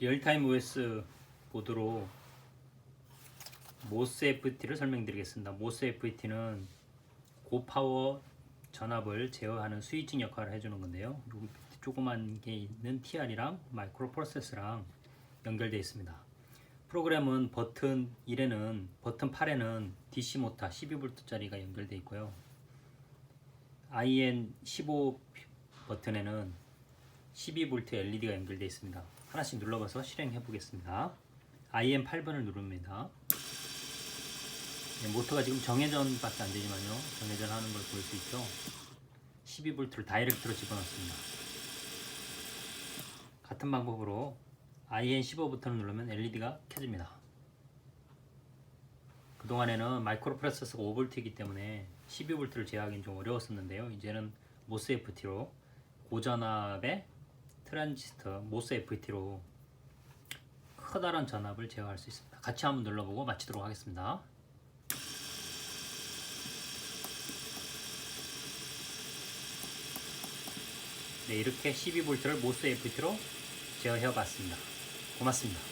리얼타임 OS 보드로 모스 FT를 설명드리겠습니다. 모스 FT는 고파워 전압을 제어하는 스위칭 역할을 해주는 건데요. 조그만 게 있는 TR이랑 마이크로 프로세서랑 연결되어 있습니다. 프로그램은 버튼 1에는 버튼 8에는 DC 모터 12V짜리가 연결되어 있고요. IN15 버튼에는 12V LED가 연결되어 있습니다. 하나씩 눌러봐서 실행해 보겠습니다. IN8번을 누릅니다. 네, 모터가 지금 정회전 밖에 안 되지만요. 정회전 하는 걸 볼 수 있죠. 12V를 다이렉트로 집어넣습니다. 같은 방법으로 IN15 버튼을 누르면 LED가 켜집니다. 그동안에는 마이크로 프로세서가 5V이기 때문에 12V를 제어하기는 좀 어려웠었는데요. 이제는 모스 FT로 고전압의 트랜지스터 모스 FT로 커다란 전압을 제어할 수 있습니다. 같이 한번 눌러보고 마치도록 하겠습니다. 네, 이렇게 12V를 모스 FT로 제어해 봤습니다. 고맙습니다.